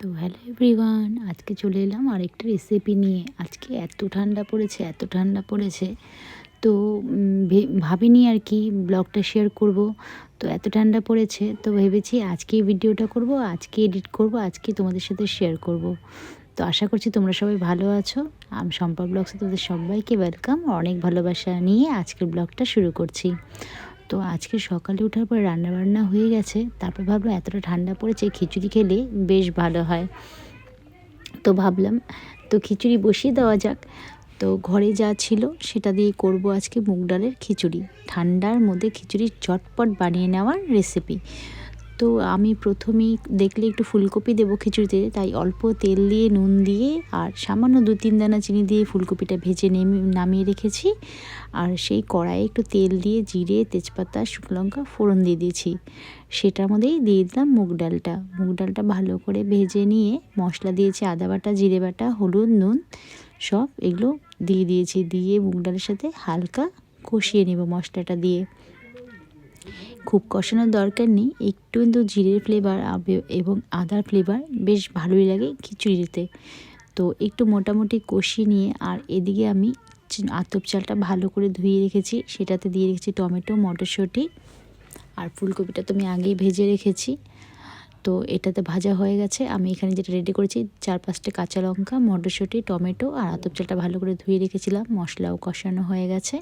তো hello everyone আজকে চলে এলাম আরেকটা রেসিপি নিয়ে। আজকে এত ঠান্ডা পড়েছে, এত ঠান্ডা পড়েছে। তো ভাবিনি আর কি ব্লগটা শেয়ার করব। তো এত ঠান্ডা পড়েছে, তো ভেবেছি আজকেই ভিডিওটা করব, আজকে এডিট করব, আজকে তোমাদের সাথে শেয়ার করব। তো আশা করছি তোমরা সবাই ভালো আছো। আমি সম্পা ব্লগসে তোমাদের সবাইকে ওয়েলকাম অনেক ভালোবাসা নিয়ে আজকের ব্লগটা শুরু করছি। তো আজকে সকালে ওঠার পর রান্নাবান্না হয়ে গেছে। তারপর ভাবলাম এতটা ঠান্ডা পড়েছে, খিচুড়ি খেলে বেশ ভালো হয়। তো ভাবলাম, তো খিচুড়ি বসিয়ে দেওয়া যাক। তো ঘরে যা ছিল সেটা দিয়ে করব আজকে মুগ ডালের খিচুড়ি। ঠান্ডার মধ্যে খিচুড়ি চটপট বানিয়ে নেওয়ার রেসিপি তো আমি প্রথমেই দেখলে একটু ফুলকপি দেবো খিচুড়িতে, তাই অল্প তেল দিয়ে, নুন দিয়ে আর সামান্য দু তিন দানা চিনি দিয়ে ফুলকপিটা ভেজে নেমে, নামিয়ে রেখেছি। আর সেই কড়াইয়ে একটু তেল দিয়ে জিরে, তেজপাতা, শুকনো লঙ্কা ফোড়ন দিয়ে দিয়েছি। সেটার মধ্যেই দিয়ে দিলাম মুগ ডালটা। মুগ ডালটা ভালো করে ভেজে নিয়ে মশলা দিয়েছি, আদা বাটা, জিরে বাটা, হলুদ, নুন সব এগুলো দিয়ে দিয়েছি। দিয়ে মুগ ডালের সাথে হালকা কষিয়ে নেব মশলাটা দিয়ে। খুব কষানোর দরকার নেই। একটু কিন্তু জিরের ফ্লেভার এবং আদার ফ্লেভার বেশ ভালোই লাগে খিচুড়িতে। তো একটু মোটামুটি কষিয়ে নিয়ে আর এদিকে আমি আতপ চালটা ভালো করে ধুয়ে রেখেছি। সেটাতে দিয়ে রেখেছি টমেটো, মটরশুঁটি আর ফুলকপিটা তো আমি আগেই ভেজে রেখেছি। তো এটাতে ভাজা হয়ে গেছে। আমি এখানে যেটা রেডি করেছি চার পাঁচটা কাঁচা লঙ্কা, মটরশুঁটি, টমেটো আর আতপ চালটা ভালো করে ধুয়ে রেখেছিলাম। মশলাও কষানো হয়ে গেছে।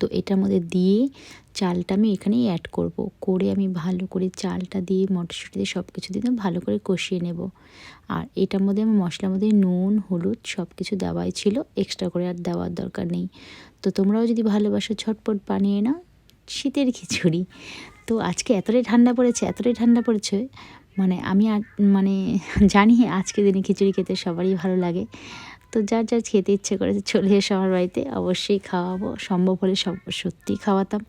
তো এটার মধ্যে দিয়ে চালটা আমি এখানেই অ্যাড করব। করে আমি ভালো করে চালটা দিয়ে মটরশুঁটি দিয়ে সব কিছু দিয়ে ভালো করে কষিয়ে নেব। আর এটার মধ্যে আমি মশলার মধ্যে নুন, হলুদ সব কিছু দেওয়াই ছিল। এক্সট্রা করে আর দেওয়ার দরকার নেই। তো তোমরাও যদি ভালোবাসো ছটপট বানিয়ে নাও। শীতের খিচুড়ি। তো আজকে এতটাই ঠান্ডা পড়েছে, এতটাই ঠান্ডা পড়েছে। মানে আমি মানে জানি আজকে দিনে খিচুড়ি খেতে সবারই ভালো লাগে। তো যার যার খেতে ইচ্ছে করেছে চলে এসো আমার বাড়িতে অবশ্যই খাওয়াবো। সম্ভব হলে সব সত্যিই খাওয়াতাম।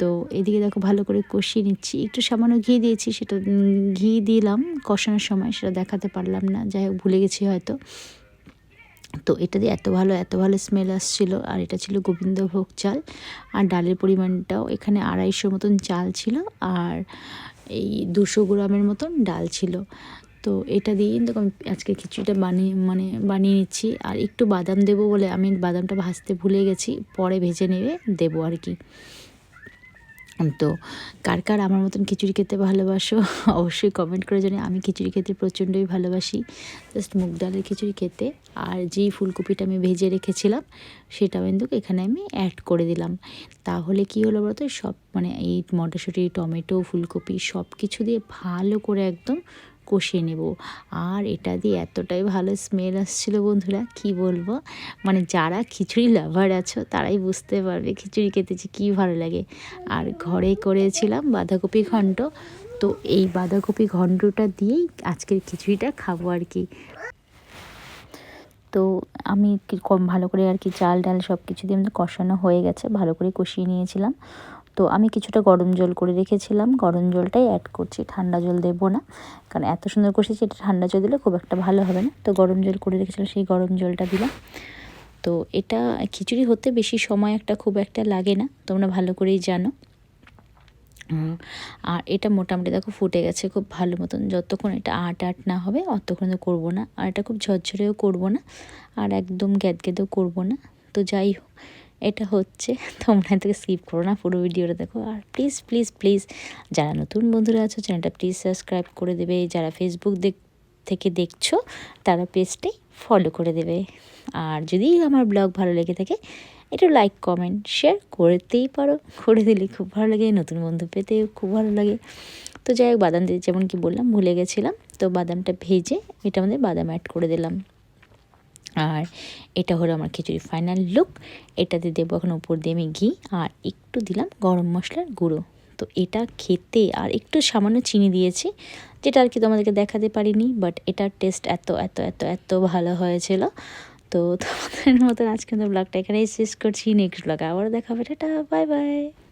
তো এদিকে দেখো ভালো করে কষিয়ে নিচ্ছি। একটু সামান্য ঘি দিয়েছি, সেটা ঘি দিলাম কষানোর সময়, সেটা দেখাতে পারলাম না। যাই হোক, ভুলে গেছি হয়তো। তো এটা দিয়ে এত ভালো এত ভালো স্মেল আসছিল। আর এটা ছিল গোবিন্দভোগ চাল। আর ডালের পরিমাণটাও এখানে আড়াইশো মতন চাল ছিল। আর এই দুশো গ্রামের মতন ডাল ছিল। তো এটা দিয়ে কিন্তু আমি আজকে খিচুড়িটা বানিয়ে মানে বানিয়ে নিচ্ছি। আর একটু বাদাম দেবো বলে আমি বাদামটা ভাজতে ভুলে গেছি, পরে ভেজে নেবে, দেবো আর কি। তো কার কার আমার মতন খিচুড়ি খেতে ভালোবাসো, অবশ্যই কমেন্ট করে জানি আমি খিচুড়ি খেতে প্রচণ্ডই ভালোবাসি জাস্ট মুগ ডালের খিচুড়ি খেতে। আর যেই ফুলকপিটা আমি ভেজে রেখেছিলাম সেটা কিন্তু এখানে আমি অ্যাড করে দিলাম। তাহলে কি হলো বলতো, সব মানে এই মটরশুঁটি, টমেটো, ফুলকপি সব কিছু দিয়ে ভালো করে একদম কষিয়ে নেব। আর এটা দিয়ে এতটাই ভালো স্মেল আসছিল বন্ধুরা, কি বলব? মানে যারা খিচুড়ি লাভার আছো, তারাই বুঝতে পারবে খিচুড়ি খেতে যে কী ভালো লাগে। আর ঘরে করেছিলাম বাঁধাকপি ঘণ্ট তো এই বাঁধাকপি ঘণ্টটা দিয়েই আজকের খিচুড়িটা খাব আর কি। তো আমি কম ভালো করে আর কি চাল ডাল সব কিছু দিয়ে কষানো হয়ে গেছে, ভালো করে কষিয়ে নিয়েছিলাম। তো আমি কিছুটা গরম জল করে রেখেছিলাম। গরম জলটাই অ্যাড করছি, ঠান্ডা জল দেবো না। কারণ এত সুন্দর কষেছি এটা ঠান্ডা জল দিলে খুব একটা ভালো হবে না। তো গরম জল করে রেখেছিলাম, সেই গরম জলটা দিলাম। তো এটা খিচুড়ি হতে বেশি সময় একটা খুব একটা লাগে না, তোমরা ভালো করেই জানো। আর এটা মোটামুটি দেখো ফুটে গেছে খুব ভালো মতন। যতক্ষণ এটা আট আট না হবে, অতক্ষণ তো করব না। আর এটা খুব ঝরঝরেও করব না। আর একদম গ্যাদগ্যাদেও করব না। তো যাই হোক এটা হচ্ছে, তোমরা থেকে স্কিপ করো না, পুরো ভিডিওটা দেখো। আর প্লিজ প্লিজ প্লিজ যারা নতুন বন্ধুরা আছো চ্যানেলটা প্লিজ সাবস্ক্রাইব করে দেবে। যারা ফেসবুক দেখ, থেকে দেখছ, তারা পেজটাই ফলো করে দেবে। আর যদি আমার ব্লগ ভালো লেগে থাকে, একটু লাইক কমেন্ট শেয়ার করতেই পারো। করে দিলে খুব ভালো লাগে, নতুন বন্ধু পেতে খুব ভালো লাগে। তো যাই হোক, বাদাম দিতে যেমন কি বললাম, ভুলে গেছিলাম। তো বাদামটা ভেজে, এটা আমাদের বাদাম অ্যাড করে দিলাম। আর এটা হলো আমার খিচুড়ি ফাইনাল লুক এটাতে দেবো এখন উপর দিয়ে আমি ঘি আর একটু দিলাম গরম মশলার গুঁড়ো। তো এটা খেতে আর একটু সামান্য চিনি দিয়েছি, যেটা আর কি তোমাদেরকে দেখাতে পারিনি বাট এটার টেস্ট এত এত এত এত ভালো হয়েছিল। তো তোমাদের মতন আজকে ব্লগটা এখানেই শেষ করছি। নেক্সট ব্লগে আবারও দেখা হবে টাটা বাই বাই